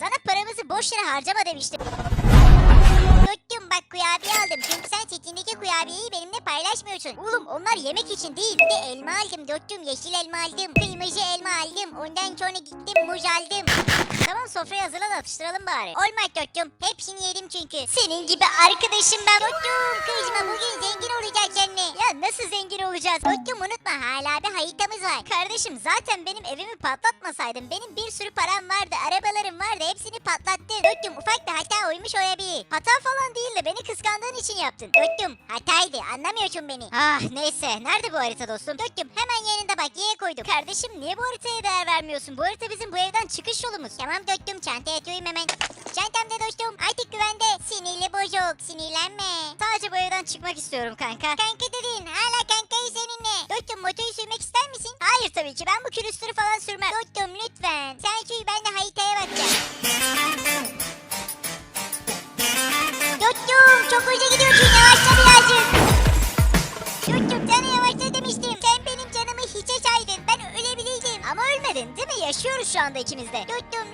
Sana paramızı boş yere harcama demiştim. Döktüm bak kurabiye aldım. Çünkü sen setindeki kurabiyeyi benimle paylaşmıyorsun. Oğlum onlar yemek için değil. Bir de elma aldım döktüm. Yeşil elma aldım. Kırmızı elma aldım. Ondan sonra gittim muz aldım. Tamam sofrayı hazırla da atıştıralım bari. Olmaz döktüm. Hepsini yedim çünkü. Senin gibi arkadaşım ben. Döktüm kızma bugün zengin olacak seninle. Ya nasıl zengin olacağız? Döktüm unutma hala bir haritamız var. Kardeşim zaten benim evimi patlatmasaydın benim bir sürü param vardı. Arabalarım vardı. Hepsini patlattın. Döktüm ufak bir hata oymuş olabilir. Hata falan değil de beni kıskandığın için yaptın. Döktüm hataydı anlamıyorsun beni. Ah neyse nerede bu harita dostum? Döktüm hemen yanında bak Y'ye koydum. Kardeşim niye bu haritaya değer vermiyorsun? Bu harita bizim bu evden çıkış yolumuz. Tamam döktüm çantaya atıyorum hemen. Çantamda dostum artık güvende. Sinirli bozuk sinirlenme. Sadece bu evden çıkmak istiyorum kanka. Kanka dedin hala kankayı seninle. Döktüm motoru sürmek ister misin? Hayır tabii ki ben bu külüstürü falan sürmem. Döktüm lütfen. Sen sür ben şu anda ikimiz de. Döktüm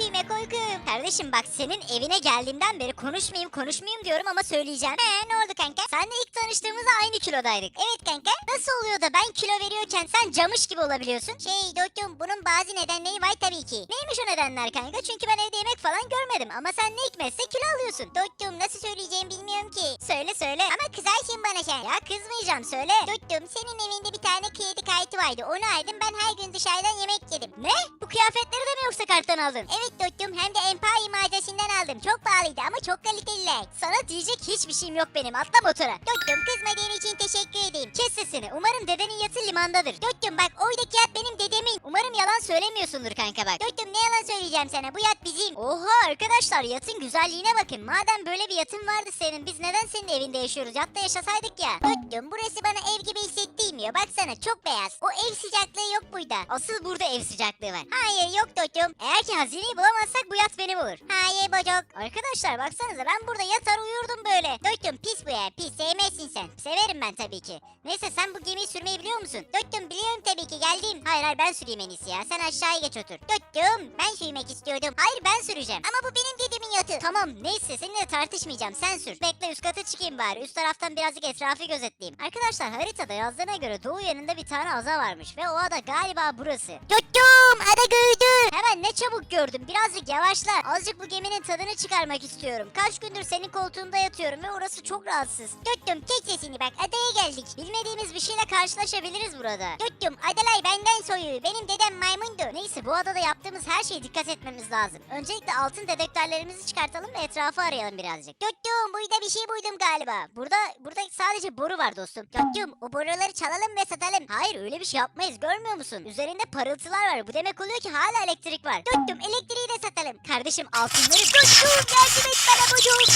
suyuma korkum. Kardeşim bak senin evine geldiğimden beri konuşmayayım konuşmayayım diyorum ama söyleyeceğim. He ne oldu kanka? Senle ilk tanıştığımızda aynı kilodaydık. Evet kanka. Nasıl oluyor da ben kilo veriyorken sen camış gibi olabiliyorsun? Şey döktüm bunun bazı nedenleri var tabii ki. Neymiş o nedenler kanka? Çünkü ben evde yemek falan görmedim. Ama sen ne hikmetse kilo alıyorsun. Döktüm nasıl söyleyeceğimi bilmiyorum ki. Söyle söyle. Ama kızarsın bana sen. Ya kızmayacağım söyle. Döktüm senin evinde bir tane kredi kartı vardı. Onu aldım ben her gün dışarıdan yemek yedim. Ne? Bu kıyafetleri de mi yoksa karttan aldın? Evet döktüm hem de Empire mağazasından aldım. Çok pahalıydı ama çok kaliteliler. Sana diyecek hiçbir şeyim yok benim. Atla motora. Döktüm kızmadığın için teşekkür edeyim. Kes sesini. Umarım dedenin yatı limandadır. Döktüm bak oradaki yat benim dedemin. Umarım yalan söylemiyorsundur kanka bak. Döktüm ne yalan söyleyeceğim sana. Bu yat bizim. Oha arkadaşlar yatın güzelliğine bakın. Madem böyle bir yatın vardı senin biz neden senin evinde yaşıyoruz? Yatta yaşasaydık ya. Döktüm burası bana ev gibi hissettirmiyor. Baksana çok beyaz. O ev sıcaklığı yok burada. Asıl burada ev sıcaklığı var. Hayır yok döktüm. Eğer ki hazineyi bulamazsak bu yat benim olur. Hayır bocok. Arkadaşlar baksanıza ben burada yatar uyurdum böyle. Döktüm pis bu ya pis sevmezsin sen. Severim ben tabii ki. Neyse sen bu gemiyi sürmeyi biliyor musun? Döktüm biliyorum tabii ki geldim. Hayır hayır ben süreyim en iyisi ya. Sen aşağıya geç otur. Döktüm ben sürmek istiyordum. Hayır ben süreceğim. Ama bu benim dedemin yatı. Tamam neyse seninle tartışmayacağım sen sür. Bekle üst kata çıkayım bari. Üst taraftan birazcık etrafı gözetleyeyim. Arkadaşlar haritada yazdığına göre doğu yanında bir tane ada varmış. Ve o ada galiba burası. Döktüm ada gördüm. Hemen ne çabuk gördüm. Birazcık yavaşla. Azıcık bu geminin tadını çıkarmak istiyorum. Kaç gündür senin koltuğunda yatıyorum ve orası çok rahatsız. Döktüm tek sesini bak adaya geldik. Bilmediğimiz bir şeyle karşılaşabiliriz burada. Döktüm adalay benden soyu. Benim dedem maymundu. Neyse bu adada yaptığımız her şeye dikkat etmemiz lazım. Öncelikle altın dedektörlerimizi çıkartalım ve etrafı arayalım birazcık. Döktüm burada bir şey buydum galiba. Burada burada sadece boru var dostum. Döktüm o boruları çalalım ve satalım. Hayır öyle bir şey yapmayız görmüyor musun? Üzerinde parıltılar var. Bu demek oluyor ki hala elektrik var. Döktüm elektriği de satalım. Kardeşim altınları döktüm yardım bana bucuk.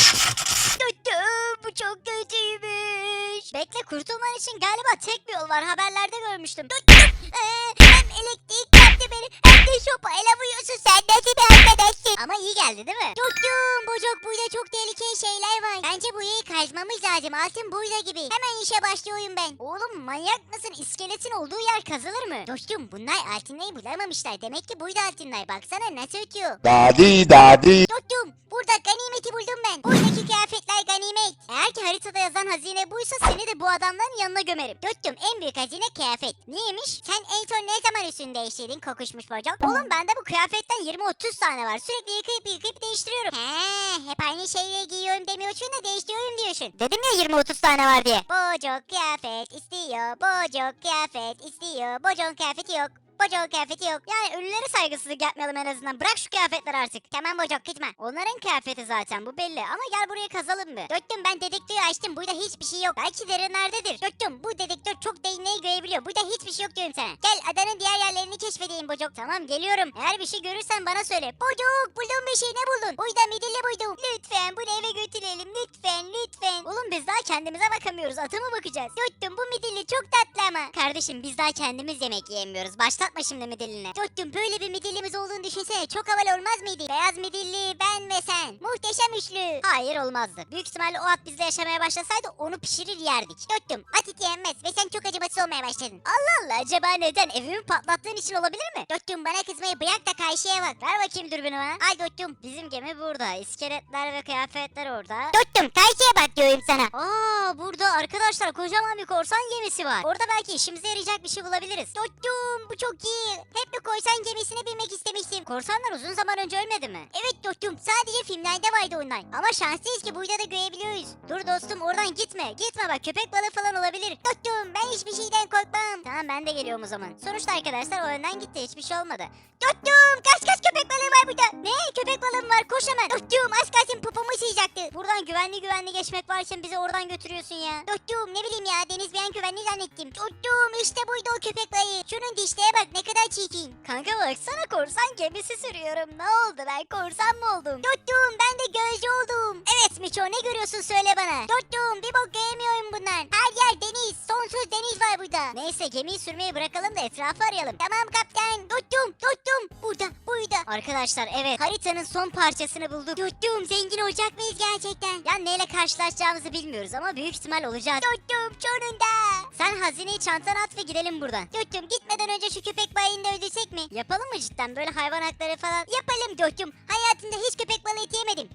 Döktüm bu çok kötüymüş. Bekle kurtulman için galiba tek bir yol var. Haberlerde görmüştüm. Döktüm. Ee, hem elektrik yaptı beni hem de şopa ele vuruyorsun. Sen nasıl bir arkadaşsın? Ama iyi geldi değil mi? Döktüm bucuk burada çok tehlikeli şeyler var. Bence bu yeri kazmamız lazım. Altın burada gibi. Hemen işe başlıyorum ben. Oğlum manyak mısın? İskeletin olduğu yer kazılır mı? Dostum bunlar altınları bulamamışlar. Demek ki burada altınlar. Baksana nasıl ötüyor. Dadi dadi. Dostum burada ganimeti buldum ben. Buradaki kıyafetler ganimet. Eğer ki haritada yazan hazine buysa seni de bu adamların yanına gömerim. Dostum en büyük hazine kıyafet. Niyeymiş? Sen en son ne zaman üstünü değiştirdin kokuşmuş bocak? Oğlum bende bu kıyafetten 20-30 tane var. Sürekli yıkayıp yıkayıp değiştiriyorum. He, hep aynı şeyleri giyiyorum demiyorsun da değiştiriyorum diyorsun. Dedim ya 20-30 tane var diye. Bocok kıyafet istiyor. Bocok kıyafet istiyor. Bocok kıyafeti yok. Bocok kıyafeti yok. Yani ölülere saygısızlık yapmayalım en azından. Bırak şu kıyafetleri artık. Tamam bocok gitme. Onların kıyafeti zaten bu belli. Ama gel buraya kazalım mı? Döktüm ben dedektörü açtım. Burada hiçbir şey yok. Belki derinlerdedir. Döktüm bu dedektör çok derinliği görebiliyor. Burada hiçbir şey yok diyorum sana. Gel adanın diğer yerlerini keşfedeyim bocok. Tamam geliyorum. Eğer bir şey görürsen bana söyle. Bocok buldum bir şey ne buldun? Burada midilli buydum. Lütfen bunu eve götürelim. Lütfen lütfen. Oğlum biz daha kendimize bakamıyoruz. Ata mı bakacağız? Döktüm bu midilli çok tatlı ama. Kardeşim biz daha kendimiz yemek yiyemiyoruz. Başlatma yapma şimdi midilline. Dostum böyle bir midillimiz olduğunu düşünsene. Çok havalı olmaz mıydı? Beyaz midilli, ben ve sen. Muhteşem üçlü. Hayır olmazdı. Büyük ihtimalle o at bizle yaşamaya başlasaydı onu pişirir yerdik. Dostum at iti yenmez ve sen çok acımasız olmaya başladın. Allah Allah acaba neden? Evimi patlattığın için olabilir mi? Dostum bana kızmayı bırak da karşıya bak. Ver bakayım dürbünü bana. Ay dostum bizim gemi burada. İskeletler ve kıyafetler orada. Dostum karşıya bak diyorum sana. Aa burada arkadaşlar kocaman bir korsan gemisi var. Orada belki işimize yarayacak bir şey bulabiliriz. Dostum bu çok iyi. Hep bir korsan gemisine binmek istemiştim. Korsanlar uzun zaman önce ölmedi mi? Evet dostum sadece filmlerde vardı onlar. Ama şanslıyız ki burada da görebiliyoruz. Dur dostum oradan gitme. Gitme bak köpek balığı falan olabilir. Dostum ben hiçbir şeyden korkmam. Tamam ben de geliyorum o zaman. Sonuçta arkadaşlar o önden gitti hiçbir şey olmadı. Dostum kaç kaç köpek balığı var burada. Ne köpek balığı var koş hemen. Dostum az kalsın popomu sıyacaktı. Buradan güvenli güvenli geçmek varken bizi oradan götürüyorsun ya. Dostum ne bileyim ya deniz bir an güvenli zannettim. Dostum işte buydu o köpek balığı. Şunun dişliğe bak ne kadar çirkin. Kanka baksana korsan gemisi sürüyorum. Ne oldu ben korsan mı oldum? Dostum ben de gözcü oldum. Evet Miço ne görüyorsun söyle bana. Dostum bir bok göremiyorum bundan. Her yer deniz. Sonsuz deniz var burada. Neyse gemiyi sürmeyi bırakalım da etrafı arayalım. Tamam kaptan. Dostum dostum. Burada burada. Arkadaşlar evet haritanın son parçasını bulduk. Dostum zengin olacak mıyız gerçekten? Ya neyle karşılaşacağımızı bilmiyoruz ama büyük ihtimal olacağız. Dostum sonunda. Sen hazineyi çantana at ve gidelim buradan. Dostum gitmeden önce şu köpek balığını da öldürsek mi? Yapalım mı cidden böyle hayvan hakları falan? Yapalım dostum. Hayatımda hiç köpek balığı eti yemedim.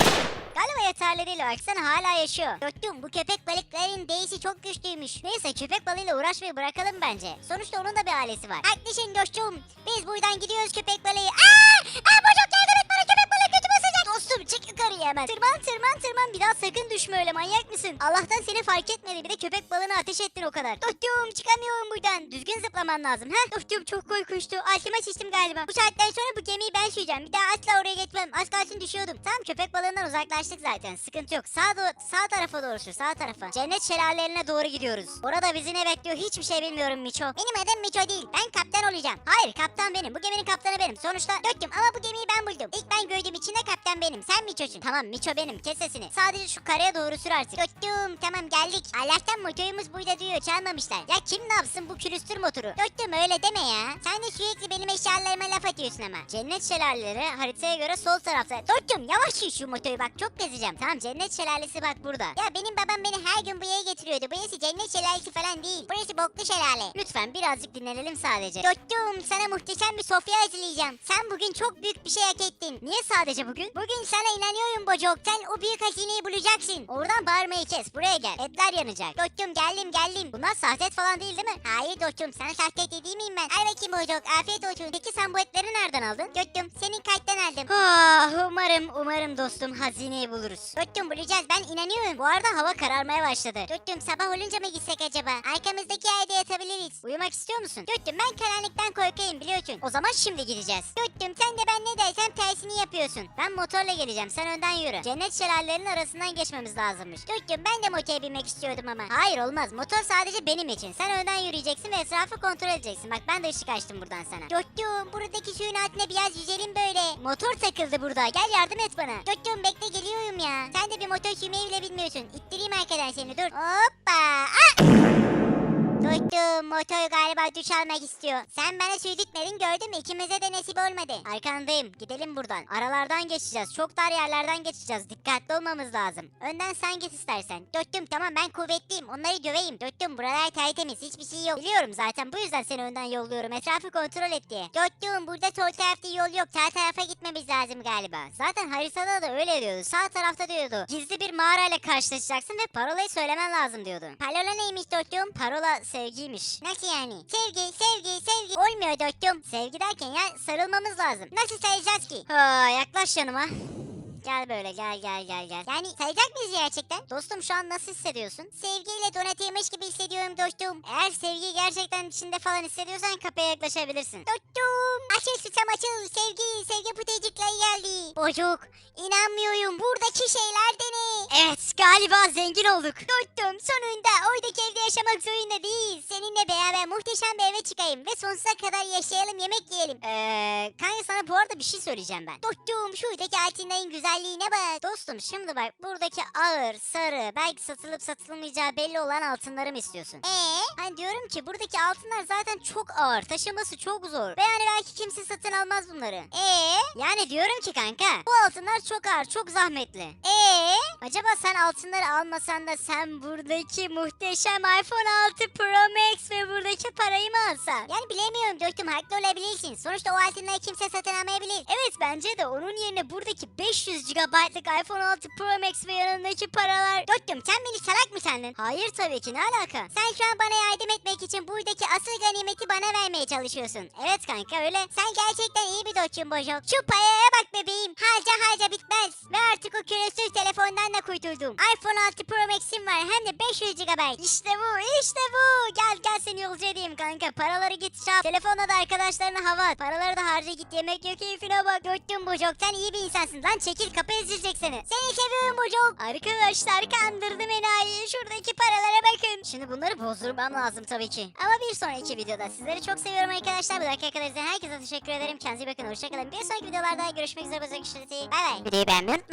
Galiba yeterli değil baksana hala yaşıyor. Dostum bu köpek balıkların değişi çok güçlüymüş. Neyse köpek balığıyla uğraşmayı bırakalım bence. Sonuçta onun da bir ailesi var. Haklısın dostum. Biz buradan gidiyoruz köpek balığı. Aa bacak yardım et bana köpek balığı götüme sıcak. Dostum hemen. Tırman tırman tırman bir daha sakın düşme öyle manyak mısın? Allah'tan seni fark etmedi bir de köpek balığına ateş ettin o kadar. Dostum çıkamıyorum buradan. Düzgün zıplaman lazım ha? Dostum çok korkunçtu. Altıma sıçtım galiba. Bu saatten sonra bu gemiyi ben süreceğim. Bir daha asla oraya geçmem. Az kalsın düşüyordum. Tamam köpek balığından uzaklaştık zaten. Sıkıntı yok. Sağ, do- sağ tarafa doğru sür. Sağ tarafa. Cennet şelalelerine doğru gidiyoruz. Orada bizi ne bekliyor hiçbir şey bilmiyorum Miço. Benim adım Miço değil. Ben kaptan olacağım. Hayır kaptan benim. Bu geminin kaptanı benim. Sonuçta döktüm ama bu gemiyi ben buldum. İlk ben gördüğüm için kaptan benim. Sen Miço'sun. Tamam Miço benim. Kes sesini. Sadece şu karaya doğru sür artık. Döktüm. Tamam geldik. Allah'tan motorumuz burada diyor. Çalmamışlar. Ya kim ne yapsın bu külüstür motoru? Döktüm öyle deme ya. Sen de sürekli benim eşyalarıma laf atıyorsun ama. Cennet şelaleleri haritaya göre sol tarafta. Döktüm yavaş sür şu motoru bak çok gezeceğim. Tamam cennet şelalesi bak burada. Ya benim babam beni her gün buraya getiriyordu. Burası cennet şelalesi falan değil. Burası boklu şelale. Lütfen birazcık dinlenelim sadece. Döktüm sana muhteşem bir sofya hazırlayacağım. Sen bugün çok büyük bir şey hak ettin. Niye sadece bugün? Bugün sana inanıyorum Bocok. Sen o büyük hazineyi bulacaksın. Oradan bağırmayı kes. Buraya gel. Etler yanacak. Döktüm geldim geldim. Bunlar sahte et falan değil değil mi? Hayır dostum sana sahte et değil miyim ben? Al bakayım Bocok. Afiyet olsun. Peki sen bu etleri nereden aldın? Döktüm. Senin kayıttan aldım. Ah, umarım umarım dostum hazineyi buluruz. Döktüm bulacağız ben inanıyorum. Bu arada hava kararmaya başladı. Döktüm sabah olunca mı gitsek acaba? Arkamızdaki yerde yatabiliriz. Uyumak istiyor musun? Döktüm ben karanlıktan korkayım biliyorsun. O zaman şimdi gideceğiz. Döktüm sen de ben ne dersem tersini yapıyorsun. Ben motorla geleceğim sen önden yürü. Cennet şelalelerinin arasından geçmemiz lazımmış. Döktüm ben de motora binmek istiyordum ama. Hayır olmaz motor sadece benim için. Sen önden yürüyeceksin ve etrafı kontrol edeceksin. Bak ben de ışık açtım buradan sana. Döktüm buradaki suyun altına biraz yüzelim böyle. Motor takıldı burada gel yardım et bana. Döktüm bekle geliyorum ya. Sen de bir motor sürmeyi bile bilmiyorsun. İttireyim arkadan seni dur. Hoppa. Ah! Dostum motor galiba duş almak istiyor. Sen bana sürdürtmedin gördün mü ikimize de nasip olmadı. Arkandayım gidelim buradan. Aralardan geçeceğiz. Çok dar yerlerden geçeceğiz. Dikkatli olmamız lazım. Önden sen geç istersen. Dostum tamam ben kuvvetliyim. Onları döveyim. Dostum buralar tertemiz. Hiçbir şey yok. Biliyorum zaten bu yüzden seni önden yolluyorum. Etrafı kontrol et diye. Dostum burada sol tarafta yol yok. Sağ tarafa gitmemiz lazım galiba. Zaten haritada da öyle diyordu. Sağ tarafta diyordu. Gizli bir mağarayla karşılaşacaksın ve parolayı söylemen lazım diyordu. Parola neymiş dostum? Parola sevgiymiş. Nasıl yani? Sevgi, sevgi, sevgi. Olmuyor dostum. Sevgi derken ya sarılmamız lazım. Nasıl sayacağız ki? Ha, yaklaş yanıma. Gel böyle gel gel gel gel. Yani sayacak mıyız gerçekten? Dostum şu an nasıl hissediyorsun? Sevgiyle donatılmış gibi hissediyorum dostum. Eğer sevgiyi gerçekten içinde falan hissediyorsan kapıya yaklaşabilirsin. Dostum. Açıl susam açıl. Sevgi, sevgi pıtıcıkları geldi. Bocuk. inanmıyorum. Buradaki şeyler de ne? Evet galiba zengin olduk. Dostum sonunda oradaki evde yaşamak zorunda değil. Seninle beraber muhteşem bir eve çıkayım ve sonsuza kadar yaşayalım yemek yiyelim. Eee kanka sana bu arada bir şey söyleyeceğim ben. Dostum şuradaki altınların güzel güzelliğine bak. Dostum şimdi bak buradaki ağır, sarı, belki satılıp satılmayacağı belli olan altınları mı istiyorsun? Ee? Hani diyorum ki buradaki altınlar zaten çok ağır. Taşıması çok zor. Ve yani belki kimse satın almaz bunları. Ee? Yani diyorum ki kanka bu altınlar çok ağır, çok zahmetli. Ee? Acaba sen altınları almasan da sen buradaki muhteşem iPhone 6 Pro Max ve buradaki parayı mı alsan? Yani bilemiyorum Döktüm haklı olabilirsin. Sonuçta o altınları kimse satın almayabilir. Evet bence de onun yerine buradaki 500 GB'lık iPhone 6 Pro Max ve yanındaki paralar... Döktüm sen beni salak mı sandın? Hayır tabii ki ne alaka? Sen şu an bana yardım etmek için buradaki asıl ganimeti bana vermeye çalışıyorsun. Evet kanka öyle. Sen gerçekten iyi bir Döktüm Bojok. Şu paraya bak bebeğim. Harca harca bitmez. Ve artık o küresiz telefondan da kurtuldum. iPhone 6 Pro Max'im var hem de 500 GB. İşte bu işte bu. Gel gel seni yolcu edeyim kanka. Paraları git çap. Telefonla da arkadaşlarına hava at. Paraları da harca git yemek yok keyfine bak. Döktüm Bojok sen iyi bir insansın. Lan çekil kapı ezecek seni. Seni seviyorum Bojok. Arkadaşlar kandırdım enayi. Şuradaki paralara bakın. Şimdi bunları bozdurmam lazım tabii ki. Ama bir sonraki videoda sizleri çok seviyorum arkadaşlar. Bu dakika kadar herkese teşekkür ederim. Kendinize iyi bakın. Hoşçakalın. Bir sonraki videolarda görüşmek üzere. Bay bay. Videoyu beğenmeyi unutmayın.